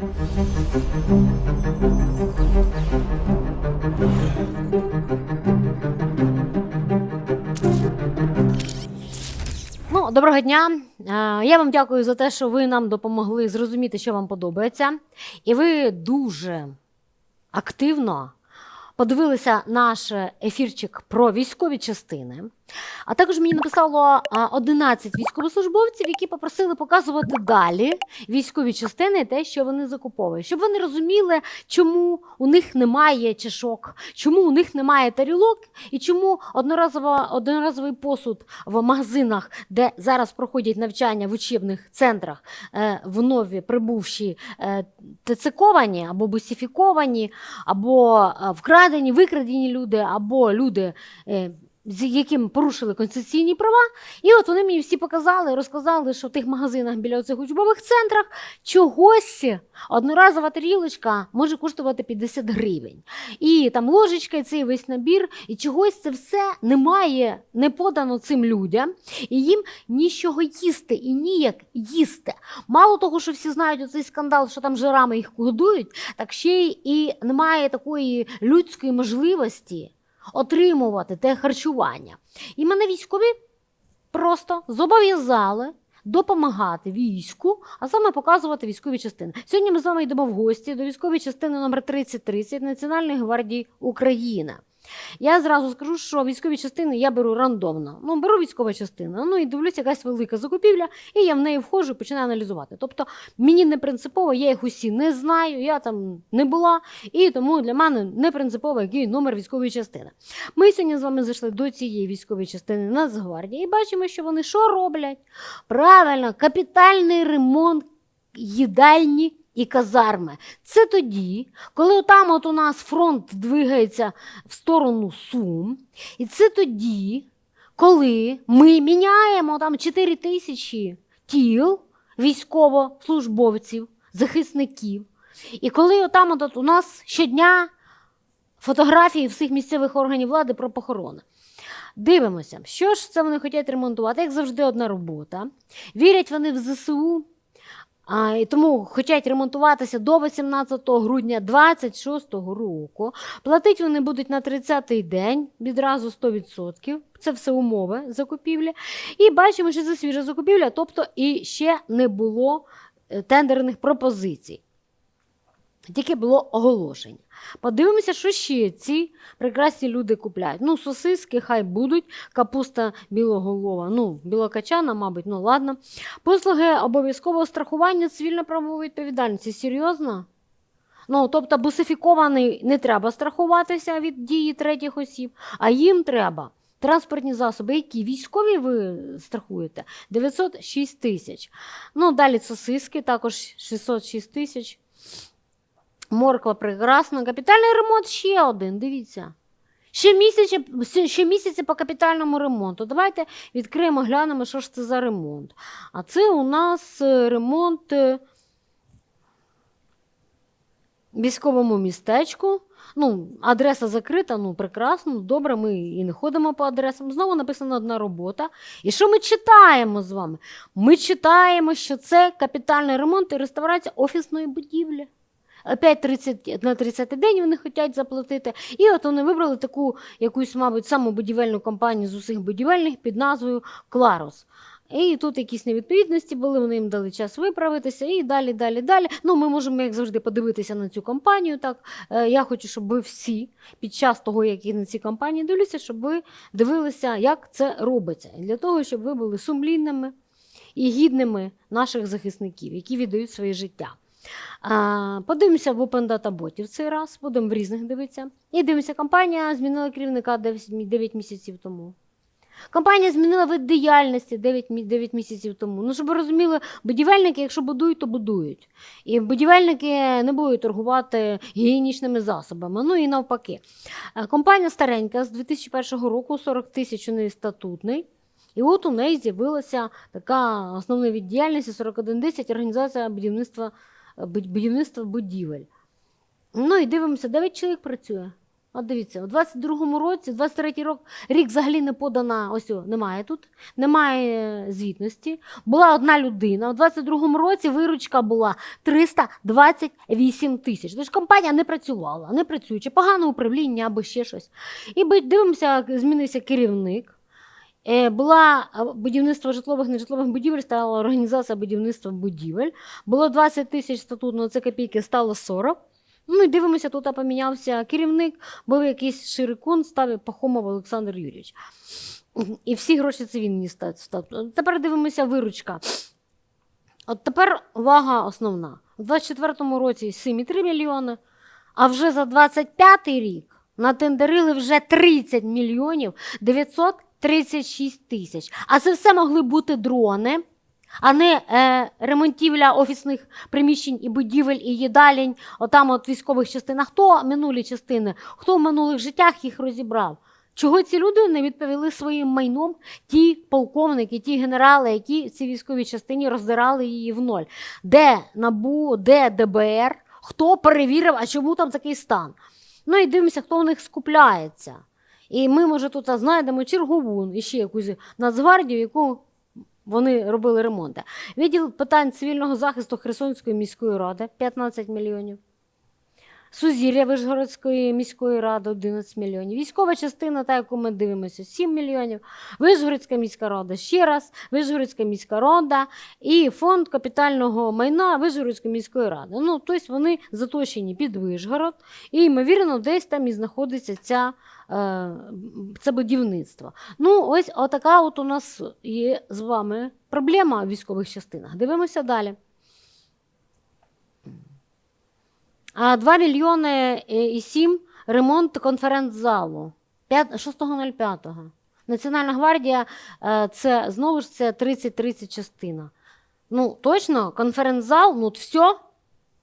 Ну, доброго дня. Я вам дякую за те, що ви нам допомогли зрозуміти, що вам подобається. І ви дуже активно подивилися наш ефірчик про військові частини. А також мені написало а, 11 військовослужбовців, які попросили показувати далі військові частини, те, що вони закуповують, щоб вони розуміли, чому у них немає чашок, чому у них немає тарілок, і чому одноразова, одноразовий посуд в магазинах, де зараз проходять навчання в учебних центрах, е, вновь прибувші е, тециковані або бусифіковані, або е, вкрадені, викрадені люди, або люди. З яким порушили конституційні права, і от вони мені всі показали, розказали, що в тих магазинах біля цих учбових центрах чогось одноразова тарілочка може коштувати 50 гривень. І там ложечка, і цей весь набір, і чогось це все немає, не подано цим людям, і їм нічого їсти і ніяк їсти. Мало того, що всі знають оцей скандал, що там жирами їх годують, так ще й і немає такої людської можливості отримувати те харчування. І мене військові просто зобов'язали допомагати війську, а саме показувати військові частини. Сьогодні ми з вами йдемо в гості до військової частини номер 3030 Національної гвардії України. Я зразу скажу, що військові частини я беру рандомно. Ну, беру військова частина, ну і дивлюся, якась велика закупівля, і я в неї входжу і починаю аналізувати. Тобто мені не принципово, я їх усі не знаю, я там не була, і тому для мене не принципово, який номер військової частини. Ми сьогодні з вами зайшли до цієї військової частини Нацгвардії і бачимо, що вони що роблять? Правильно, капітальний ремонт їдальні і казарми. Це тоді, коли там от у нас фронт двигається в сторону Сум, і це тоді, коли ми міняємо там 4 тисячі тіл військовослужбовців, захисників. І коли отам от у нас щодня фотографії всіх місцевих органів влади про похорони. Дивимося, що ж це вони хочуть ремонтувати, як завжди, одна робота. Вірять вони в ЗСУ, а, і тому хочуть ремонтуватися до 18 грудня 26 року. Платити вони будуть на 30-й день відразу 100%. Це все умови закупівлі. І бачимо, що це свіжа закупівля, тобто і ще не було е, тендерних пропозицій. Тільки було оголошення. Подивимося, що ще ці прекрасні люди купляють. Ну, сосиски хай будуть, капуста білоголова, ну, білокачана, мабуть, ну ладно. Послуги обов'язкового страхування цивільно-правової відповідальності. Серйозно? Ну, тобто, бусифікований не треба страхуватися від дії третіх осіб, а їм треба. Транспортні засоби, які військові ви страхуєте? 906 тисяч. Ну, далі сосиски, також 606 тисяч. Морква прекрасна. Капітальний ремонт ще один. Дивіться. Ще місяці, ще місяці по капітальному ремонту. Давайте відкриємо, глянемо, що ж це за ремонт. А це у нас е, ремонт е, військовому містечку. Ну, адреса закрита, ну прекрасно, добре, ми і не ходимо по адресам. Знову написана одна робота. І що ми читаємо з вами? Ми читаємо, що це капітальний ремонт і реставрація офісної будівлі. Опять 30, на 30 день вони хочуть заплатити. І от вони вибрали таку якусь, мабуть, саму будівельну компанію з усіх будівельних під назвою Кларос. І тут якісь невідповідності були, вони їм дали час виправитися, і далі, далі, далі. Ну, ми можемо, як завжди, подивитися на цю компанію. Так, Е, я хочу, щоб ви всі під час того, як на ці компанії дивлюся, щоб ви дивилися, як це робиться. Для того, щоб ви були сумлінними і гідними наших захисників, які віддають своє життя. Подивимося в Open Data ботів цей раз, будемо в різних дивитися. І дивимося, компанія змінила керівника 9, 9 місяців тому. Компанія змінила вид діяльності 9, 9 місяців тому. Ну, щоб ви розуміли, будівельники, якщо будують, то будують. І будівельники не будуть торгувати гігієнічними засобами. Ну і навпаки. Е, Компанія старенька з 2001 року, 40 тисяч у неї статутний. І от у неї з'явилася така основна від діяльності 4110 організація будівництва, буд- будівництва будівель. Ну і дивимося, 9 чоловік працює. От дивіться, у 22-му році, 23-й рік, рік взагалі не подана, ось немає тут, немає звітності. Була одна людина. У 22-му році виручка була 328 тисяч. Тож компанія не працювала, не працюючи, погане управління або ще щось. І дивимося, змінився керівник. Е, Була будівництво житлових нежитлових будівель, стала організація будівництва будівель. Було 20 тисяч статутно, це копійки, стало 40. Ну і дивимося, тут помінявся керівник, був якийсь Ширикун, став Пахомов Олександр Юрійович. І всі гроші це він став. Тепер дивимося виручка. От тепер увага основна. У 24-му році 7,3 мільйони, а вже за 25-й рік натендерили вже 30 мільйонів 936 тисяч. А це все могли бути дрони, а не е, ремонтівля офісних приміщень і будівель, і їдалень, отам от військових частинах. Хто минулі частини, хто в минулих життях їх розібрав? Чого ці люди не відповіли своїм майном, ті полковники, ті генерали, які в цій військовій частині роздирали її в ноль? Де НАБУ, де ДБР? Хто перевірив, а чому там такий стан? Ну і дивимося, хто в них скупляється. І ми, може, тут знайдемо чергову і ще якусь Нацгвардію, яку вони робили ремонти. Відділ питань цивільного захисту Херсонської міської ради 15 мільйонів. Сузір'я Вишгородської міської ради 11 мільйонів. Військова частина, та яку ми дивимося, 7 мільйонів. Вишгородська міська рада ще раз, Вишгородська міська рада і фонд капітального майна Вишгородської міської ради. Ну, тобто вони заточені під Вишгород, і, ймовірно, десь там і знаходиться ця, е, це будівництво. Ну, ось отака от у нас є з вами проблема в військових частинах. Дивимося далі. А 2 мільйони е, і 7 ремонт конференц-залу. П'ят- 6.05. Національна гвардія е, це знову ж це 30-30 частина. Ну, точно, конференц-зал, ну от все,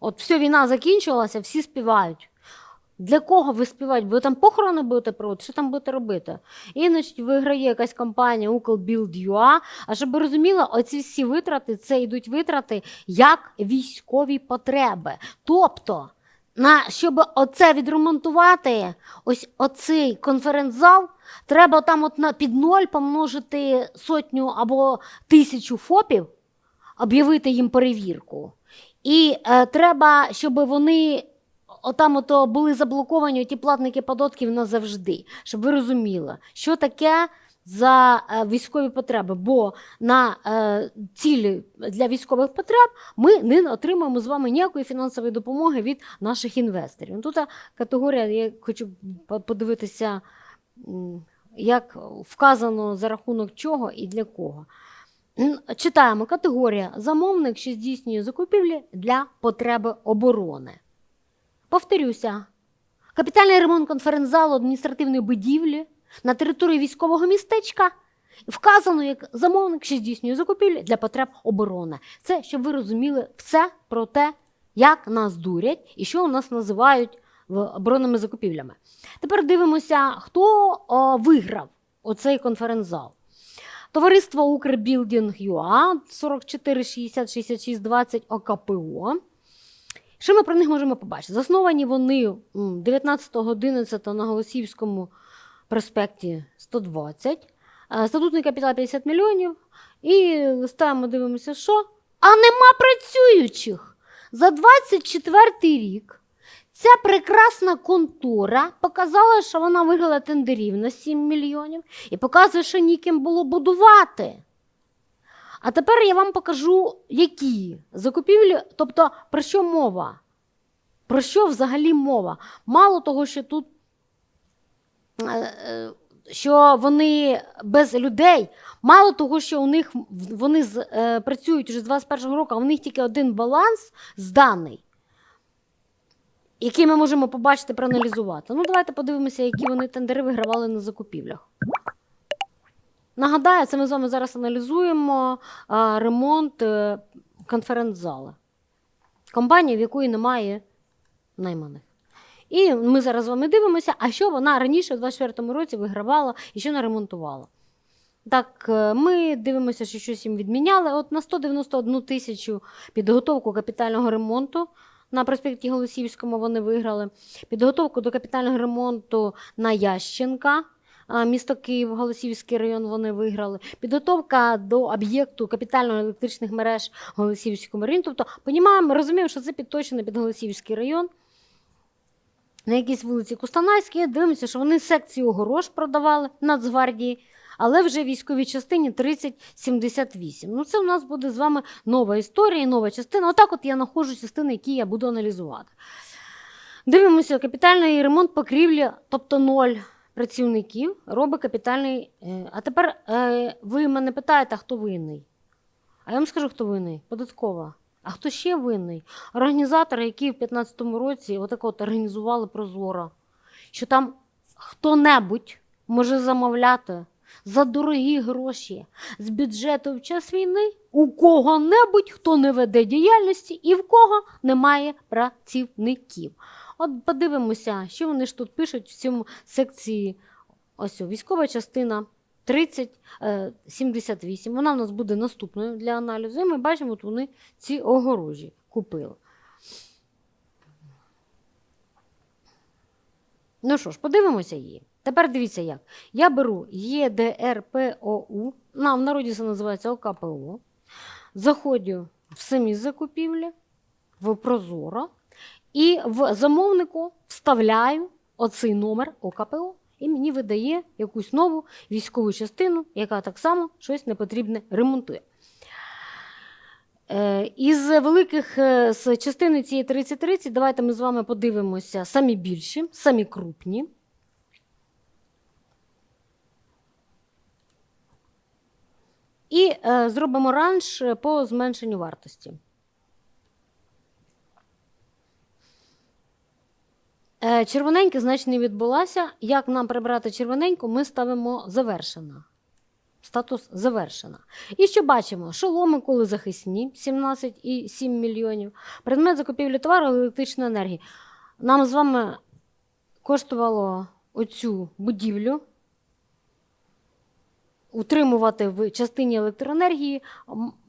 от все, війна закінчилася, всі співають. Для кого ви співаєте? Ви там похорони будете проводити? Що там будете робити? І значить, виграє якась компанія Ukl.Build.ua. А щоб ви розуміли, оці всі витрати це йдуть витрати як військові потреби. Тобто, на, щоб оце відремонтувати, ось оцей конференц-зал, треба там от на під ноль помножити сотню або тисячу ФОПів, об'явити їм перевірку. І е, треба, щоб вони отам були заблоковані ті платники податків назавжди, щоб ви розуміли, що таке за е, військові потреби. Бо на е, цілі для військових потреб ми не отримаємо з вами ніякої фінансової допомоги від наших інвесторів. Ну, Тут категорія, я хочу подивитися, як вказано за рахунок чого і для кого. Читаємо категорія замовник, що здійснює закупівлі для потреби оборони. Повторюся, капітальний ремонт конференц-залу адміністративної будівлі на території військового містечка вказано як замовник, що здійснює закупівлі для потреб оборони. Це щоб ви розуміли все про те, як нас дурять і що у нас називають оборонними закупівлями. Тепер дивимося, хто о, виграв оцей конференц-зал. Товариство Укрбілдінг.ЮА 44 60 66 20 ОКПО. Що ми про них можемо побачити? Засновані вони 19.11 на Голосіївському проспекті 120, е, статутний капітал 50 мільйонів. І листаємо, дивимося, що? А нема працюючих. За 24 рік ця прекрасна контора показала, що вона виграла тендерів на 7 мільйонів і показує, що ніким було будувати. А тепер я вам покажу, які закупівлі, тобто про що мова? Про що взагалі мова? Мало того, що тут що вони без людей, мало того, що у них вони з, е, працюють вже з 21-го року, а у них тільки один баланс зданий, який ми можемо побачити, проаналізувати. Ну, давайте подивимося, які вони тендери вигравали на закупівлях. Нагадаю, це ми з вами зараз аналізуємо а, ремонт е, конференц-зали. Компанії, в якої немає найманих. І ми зараз з вами дивимося, а що вона раніше у 24-му році вигравала і що вона ремонтувала. Так, е, ми дивимося, що щось їм відміняли. От на 191 тисячу підготовку капітального ремонту на проспекті Голосіївському вони виграли. Підготовку до капітального ремонту на Ященка. Місто Київ, Голосіївський район вони виграли. Підготовка до об'єкту капітального електричних мереж Голосіївському районі. Тобто, розуміємо, що це підточено під Голосіївський район. На якійсь вулиці Кустанайській дивимося, що вони секцію огорож продавали Нацгвардії, але вже в військовій частині 3078. Ну, це у нас буде з вами нова історія, нова частина. Отак от я знаходжу частини, які я буду аналізувати. Дивимося, капітальний ремонт покрівлі, тобто ноль працівників, робить капітальний. е, А тепер е, ви мене питаєте, хто винний? А я вам скажу, хто винний? Податкова. А хто ще винний? Організатори, які в 2015 році отак от організували Прозоро, що там хто-небудь може замовляти за дорогі гроші з бюджету в час війни у кого-небудь, хто не веде діяльності і в кого немає працівників. От подивимося, що вони ж тут пишуть в цьому секції. Ось військова частина 3078. Вона в нас буде наступною для аналізу. І ми бачимо, от вони ці огорожі купили. Ну що ж, подивимося її. Тепер дивіться як. Я беру ЄДРПОУ, на, в народі це називається ОКПО. Заходжу в самі закупівлі, в Прозоро, і в замовнику вставляю оцей номер ОКПО, і мені видає якусь нову військову частину, яка так само щось непотрібне ремонтує. Е, Із великих е, з частини цієї 3030 давайте ми з вами подивимося самі більші, самі крупні. І е, зробимо ранж по зменшенню вартості. Червоненьке, значить, не відбулася. Як нам прибрати червоненьку, ми ставимо завершена. Статус завершена. І що бачимо? Шоломи коли захисні 17,7 мільйонів. Предмет закупівлі товару електричної енергії. Нам з вами коштувало оцю будівлю утримувати в частині електроенергії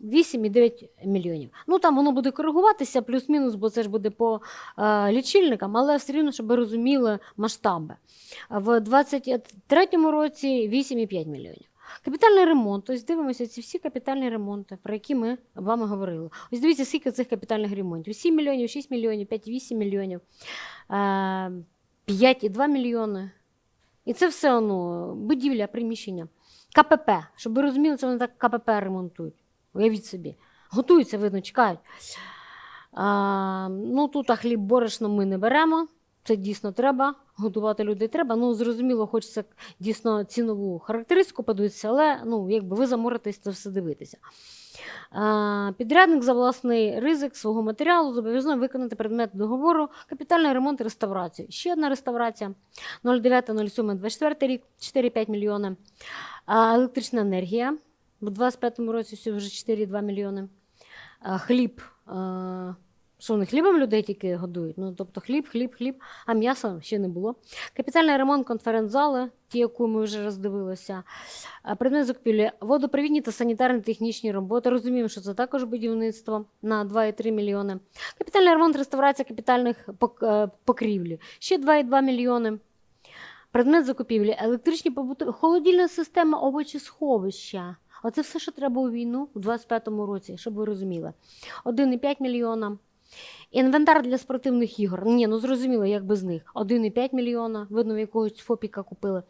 8,9 мільйонів. Ну там воно буде коригуватися плюс-мінус, бо це ж буде по е, лічильникам, але все рівно, щоб розуміли масштаби. В 2023 році 8,5 мільйонів. Капітальний ремонт, ось дивимося ці всі капітальні ремонти, про які ми вами говорили. Ось дивіться, скільки цих капітальних ремонтів: 7 мільйонів, 6 мільйонів, 5,8 мільйонів, е, 5,2 мільйони. І це все воно, будівля, приміщення. КПП, щоб ви розуміли, це вони так КПП ремонтують. Уявіть собі. Готуються, видно, чекають. А, ну, тут а хліб борошно ми не беремо. Це дійсно треба. Готувати людей треба. Ну, зрозуміло, хочеться дійсно цінову характеристику подивитися, але ну, якби ви заморитесь це все дивитися. Підрядник за власний ризик свого матеріалу зобов'язаний виконати предмет договору капітальний ремонт і реставрацію. Ще одна реставрація 09.07.24 рік 4,5 мільйони. Електрична енергія у 25-му році вже 4,2 мільйони. Хліб. Що вони хлібом людей тільки годують? Ну, тобто хліб, хліб, хліб, а м'яса ще не було. Капітальний ремонт конференц-зали, ті, яку ми вже роздивилися. Предмет закупівлі, водопровідні та санітарно-технічні роботи. Розуміємо, що це також будівництво на 2,3 мільйони. Капітальний ремонт, реставрація капітальних е, покрівлі. Ще 2,2 мільйони. Предмет закупівлі, електричні побутові, холодильна система, овочесховища. Оце все, що треба у війну у 25-му році, щоб ви розуміли. 1,5 мільйона. Інвентар для спортивних ігор. Ні, ну зрозуміло, як без них. 1,5 мільйона, видно, в якогось ФОПіка купили.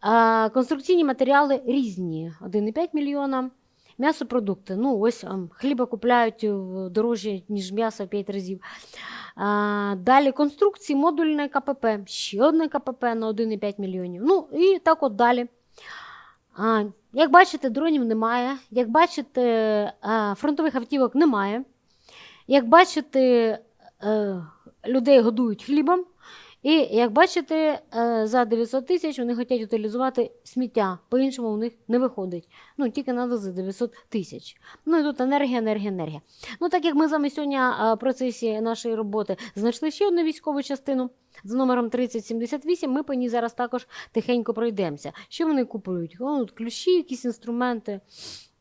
А, конструкційні матеріали різні. 1,5 мільйона. М'ясопродукти. Ну, ось хліба купляють е, дорожче, ніж м'ясо в 5 разів. А, далі конструкції, модульне КПП, ще одне КПП на 1,5 мільйонів. Ну і так от далі. А, як бачите, дронів немає. Як бачите, а, фронтових автівок немає. Як бачите, е, людей годують хлібом. І як бачите, е, за 900 тисяч вони хочуть утилізувати сміття. По-іншому у них не виходить. Ну, тільки треба за 900 тисяч. Ну і тут енергія, енергія, енергія. Ну, так як ми з вами сьогодні е, в процесі нашої роботи знайшли ще одну військову частину з номером 3078, ми по ній зараз також тихенько пройдемося. Що вони купують? От ключі, якісь інструменти.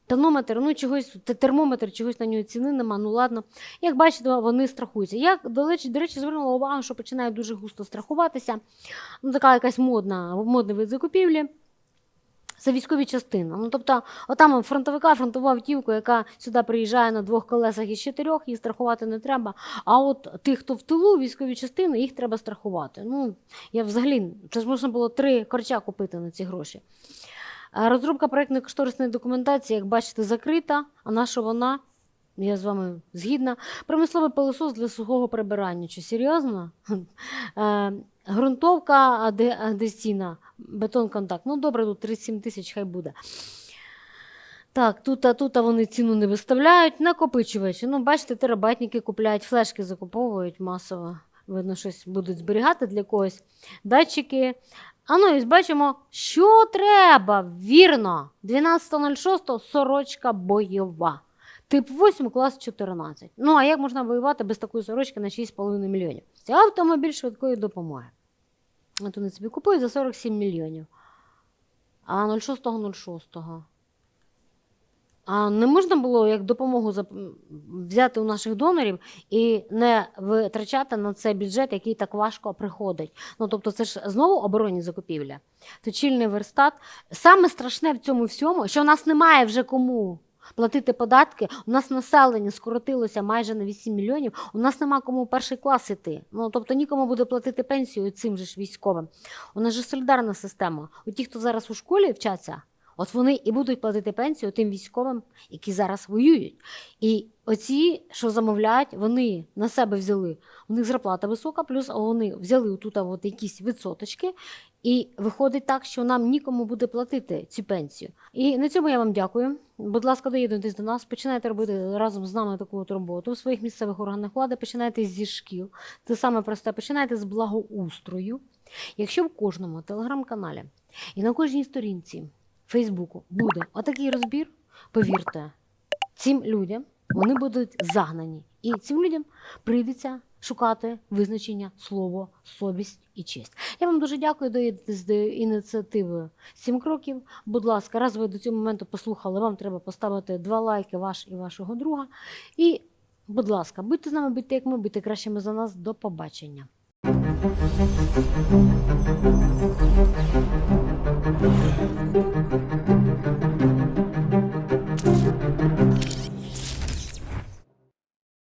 Тонометр, ну чогось, термометр, чогось на нього ціни нема, ну ладно. Як бачите, вони страхуються. Я, до речі, до речі, звернула увагу, що починають дуже густо страхуватися. Ну, така якась модна, модний вид закупівлі. Це військові частини. Ну, тобто, отам фронтовика, фронтова автівка, яка сюди приїжджає на двох колесах із чотирьох, її страхувати не треба. А от тих, хто в тилу, військові частини, їх треба страхувати. Ну, я взагалі, це ж можна було три корча купити на ці гроші. Розробка проєктної кошторисної документації, як бачите, закрита. А на що вона? Я з вами згідна. Промисловий пилосос для сухого прибирання. Чи серйозно? Е, Грунтовка аде- адесійна, бетон контакт. Ну, добре, тут 37 тисяч, хай буде. Так, тут, а тут а вони ціну не виставляють. Накопичувачі. Ну, бачите, терабайтники купляють, флешки закуповують масово. Видно, щось будуть зберігати для когось. Датчики. А ну, і бачимо, що треба. Вірно. 12.06 сорочка бойова. Тип 8, клас 14. Ну, а як можна воювати без такої сорочки на 6,5 мільйонів? Це автомобіль швидкої допомоги. От вони собі купують за 47 мільйонів. А 06.06. А не можна було як допомогу взяти у наших донорів і не витрачати на це бюджет, який так важко приходить. Ну тобто, це ж знову оборонні закупівля. Точильний верстат. Саме страшне в цьому всьому, що в нас немає вже кому платити податки. У нас населення скоротилося майже на 8 мільйонів. У нас нема кому перший клас іти. Ну тобто нікому буде платити пенсію цим же ж військовим. У нас же солідарна система. У ті, хто зараз у школі вчаться, от вони і будуть платити пенсію тим військовим, які зараз воюють. І оці, що замовляють, вони на себе взяли. У них зарплата висока, плюс вони взяли тут от якісь відсоточки. І виходить так, що нам нікому буде платити цю пенсію. І на цьому я вам дякую. Будь ласка, доєднуйтесь до нас, починайте робити разом з нами таку от роботу в своїх місцевих органах влади, починайте зі шкіл. Це саме просте, починайте з благоустрою. Якщо в кожному телеграм-каналі і на кожній сторінці Фейсбуку буде отакий розбір, повірте, цим людям вони будуть загнані. І цим людям прийдеться шукати визначення слово, совість і честь. Я вам дуже дякую, доїдетесь до ініціативи «Сім кроків. Будь ласка, раз ви до цього моменту послухали, вам треба поставити два лайки ваш і вашого друга. І, будь ласка, будьте з нами, будьте як ми, будьте кращими за нас. До побачення. Yeah.